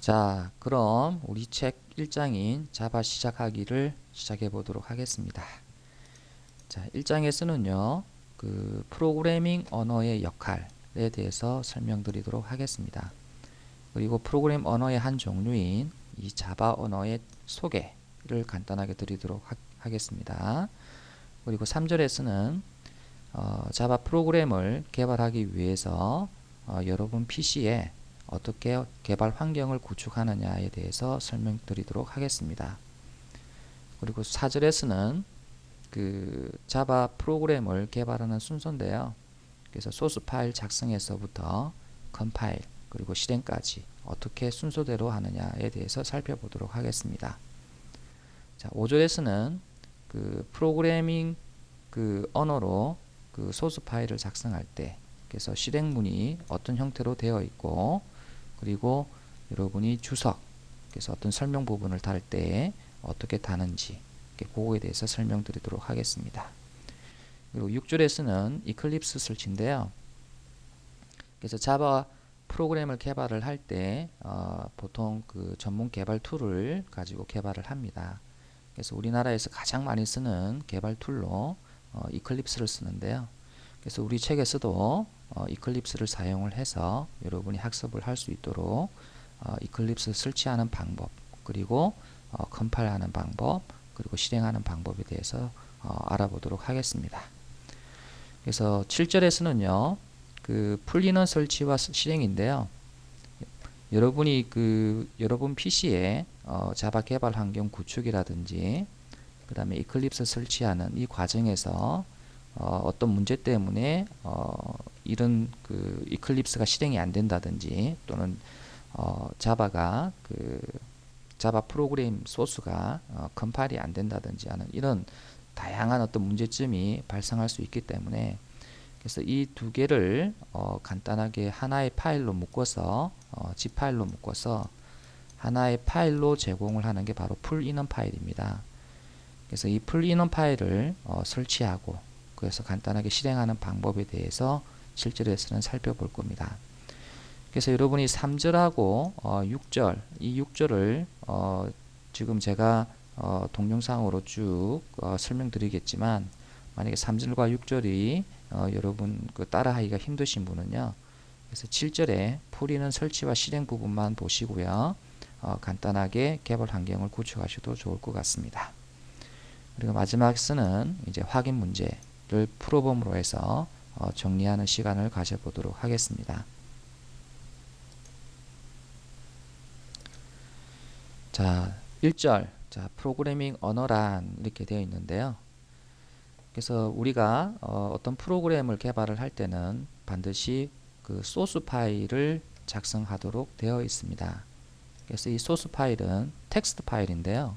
자, 그럼 우리 책 1장인 자바 시작하기를 시작해 보도록 하겠습니다. 자, 1장에서는요, 그 프로그래밍 언어의 역할에 대해서 설명드리도록 하겠습니다. 그리고 프로그램 언어의 한 종류인 이 자바 언어의 소개를 간단하게 드리도록 하, 겠습니다 그리고 3절에서는 어, 자바 프로그램을 개발하기 위해서 어, 여러분 PC에 어떻게 개발 환경을 구축하느냐에 대해서 설명드리도록 하겠습니다. 그리고 4절에서는 그 자바 프로그램을 개발하는 순서인데요. 그래서 소스 파일 작성에서부터 컴파일 그리고 실행까지 어떻게 순서대로 하느냐에 대해서 살펴보도록 하겠습니다. 자, 5절에서는 그 프로그래밍 그 언어로 그 소스 파일을 작성할 때 그래서 실행문이 어떤 형태로 되어 있고 그리고 여러분이 주석 그래서 어떤 설명 부분을 달 때 어떻게 다는지 그거에 대해서 설명드리도록 하겠습니다. 그리고 6절에서는 이클립스 설치인데요. 그래서 자바 프로그램을 개발을 할때 어, 보통 그 전문 개발 툴을 가지고 개발을 합니다. 그래서 우리나라에서 가장 많이 쓰는 개발 툴로 어, 이클립스를 쓰는데요. 그래서 우리 책에서도 어, 이클립스를 사용을 해서 여러분이 학습을 할 수 있도록 어, 이클립스 설치하는 방법 그리고 어, 컴파일하는 방법 그리고 실행하는 방법에 대해서 어, 알아보도록 하겠습니다. 그래서 7절에서는요. 그 풀리는 설치와 실행인데요. 여러분이 그 여러분 PC에 어, 자바 개발 환경 구축이라든지 그 다음에 이클립스 설치하는 이 과정에서 어, 어떤 문제 때문에 어, 이런 그 이클립스가 실행이 안 된다든지 또는 어, 자바가 그 자바 프로그램 소스가 어, 컴파일이 안 된다든지 하는 이런 다양한 어떤 문제점이 발생할 수 있기 때문에 그래서 이 두 개를 어, 간단하게 하나의 파일로 묶어서 어, zip 파일로 묶어서 하나의 파일로 제공을 하는 게 바로 풀 인원 파일입니다. 그래서 이 풀 인원 파일을 어, 설치하고 그래서 간단하게 실행하는 방법에 대해서 실제로서는 살펴볼 겁니다. 그래서 여러분이 3절하고 어, 6절 이 6절을 어, 지금 제가 어, 동영상으로 쭉 어, 설명드리겠지만 만약에 3절과 6절이 어, 여러분 그 따라하기가 힘드신 분은요. 그래서 7절에 풀이는 설치와 실행 부분만 보시고요. 어, 간단하게 개발 환경을 구축하셔도 좋을 것 같습니다. 그리고 마지막 쓰는 이제 확인 문제 를 풀어봄으로 해서 어, 정리하는 시간을 가져보도록 하겠습니다. 자, 1절. 자, 프로그래밍 언어란 이렇게 되어 있는데요. 그래서 우리가 어, 떤 프로그램을 개발을 할 때는 반드시 그 소스 파일을 작성하도록 되어 있습니다. 그래서 이 소스 파일은 텍스트 파일인데요.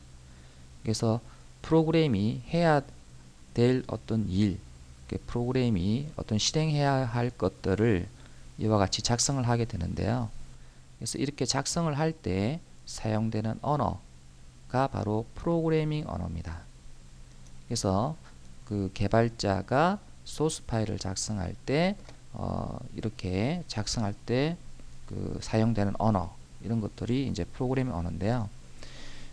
그래서 프로그램이 해야 될 어떤 일, 프로그램이 어떤 실행해야 할 것들을 이와 같이 작성을 하게 되는데요. 그래서 이렇게 작성을 할 때 사용되는 언어가 바로 프로그래밍 언어입니다. 그래서 그 개발자가 소스 파일을 작성할 때 어, 이렇게 작성할 때 그 사용되는 언어 이런 것들이 이제 프로그래밍 언어인데요.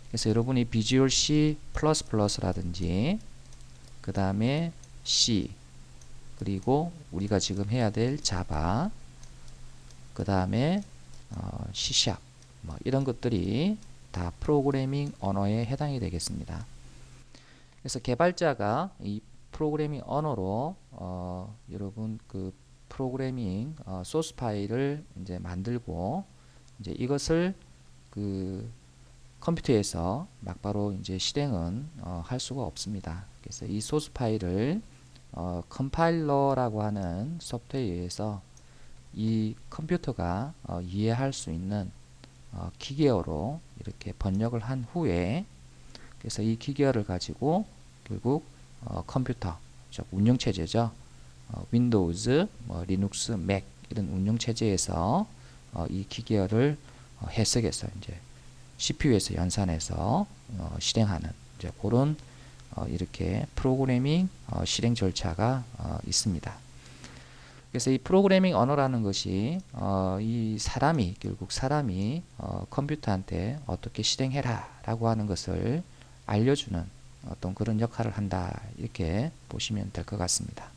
그래서 여러분이 비주얼 C++ 라든지 그 다음에 C 그리고 우리가 지금 해야 될 자바 그 다음에 어, C# 뭐 이런 것들이 다 프로그래밍 언어에 해당이 되겠습니다. 그래서 개발자가 이 프로그래밍 언어로 어, 여러분 그 프로그래밍 어, 소스 파일을 이제 만들고 이제 이것을 그 컴퓨터에서 막바로 이제 실행은 어, 할 수가 없습니다. 그래서 이 소스 파일을 어, 컴파일러라고 하는 소프트웨어에 의해서 이 컴퓨터가 어, 이해할 수 있는 어, 기계어로 이렇게 번역을 한 후에 그래서 이 기계어를 가지고 결국 어, 컴퓨터, 즉 운영체제죠. 어, 윈도우즈, 뭐, 리눅스, 맥 이런 운영체제에서 어, 이 기계어를 어, 해석해서 이제 CPU에서 연산해서 어, 실행하는 이제 그런 어, 이렇게 프로그래밍 어, 실행 절차가 어, 있습니다. 그래서 이 프로그래밍 언어라는 것이 어, 이 사람이 결국 사람이 어, 컴퓨터한테 어떻게 실행해라 라고 하는 것을 알려주는 어떤 그런 역할을 한다 이렇게 보시면 될 것 같습니다.